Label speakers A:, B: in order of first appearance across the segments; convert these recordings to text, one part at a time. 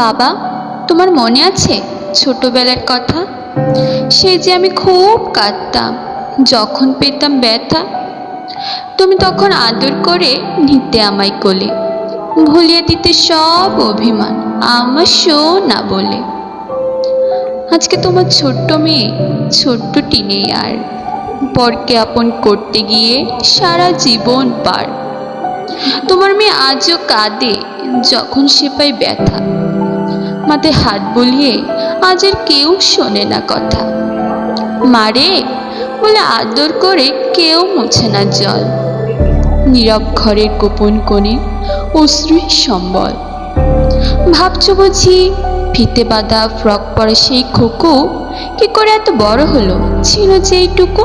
A: বাবা, তোমার মনে আছে ছোটবেলার কথা? সে যে আমি খুব কাঁদতাম, যখন পেতাম ব্যথা। তুমি তখন আদর করে নিতে আমায় কোলে, ভুলিয়ে দিতে সব অভিমান আমার শো না বলে। আজকে তোমার ছোট্ট মেয়ে, ছোট্ট টিনে আর পরকে আপন করতে গিয়ে সারা জীবন পার। তোমার মেয়ে আজও কাঁদে যখন সে পায় ব্যথা। মাথায় হাত বলিয়ে আজ আর কেউ শোনে না কথা। মারে বলে আদর করে কেউ মুছে না জল। নীরব ঘরের গোপন কোণে অশ্রুই সম্বল। ভাবছ বুঝি ফিতে বাঁধা ফ্রক পরে সেই খোকো কি করে এত বড় হলো? ছিল যে এইটুকু?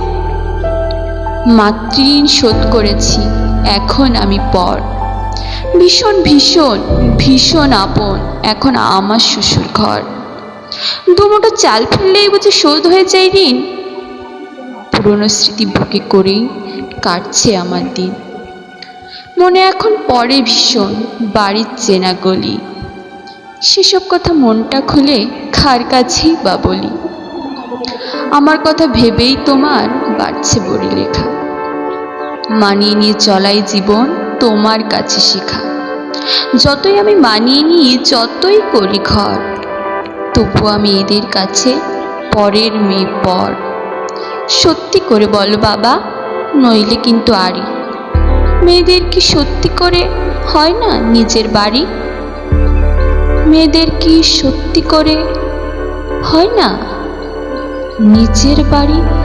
A: মাতৃঋণ শোধ করেছি, এখন আমি পর। ভীষণ ভীষণ ভীষণ আপন। এখন আমার শ্বশুর ঘর। দুমুটো চাল ফেললেই বুঝি শোধ হয়ে যায় ঋণ। পুরনো স্মৃতি বুকে করেই কাটছে আমার দিন। মনে এখন পরে ভীষণ বাড়ির চেনা গলি। সেসব কথা মনটা খুলে খার কাছেই বা বলি। আমার কথা ভেবেই তোমার বাড়ছে বড়ি লেখা মানিয়ে নিয়ে চলাই জীবন তোমার কাছে শেখা। যতই আমি মানিয়ে নিয়ে যতই করি ঘর তবু আমি এদের কাছে পরের মেয়ে পর। সত্যি করে বলো বাবা, নইলে কিন্তু আরি মেয়েদের কি সত্যি করে হয় না নিজের বাড়ি? মেয়েদের কি সত্যি করে হয় না নিজের বাড়ি?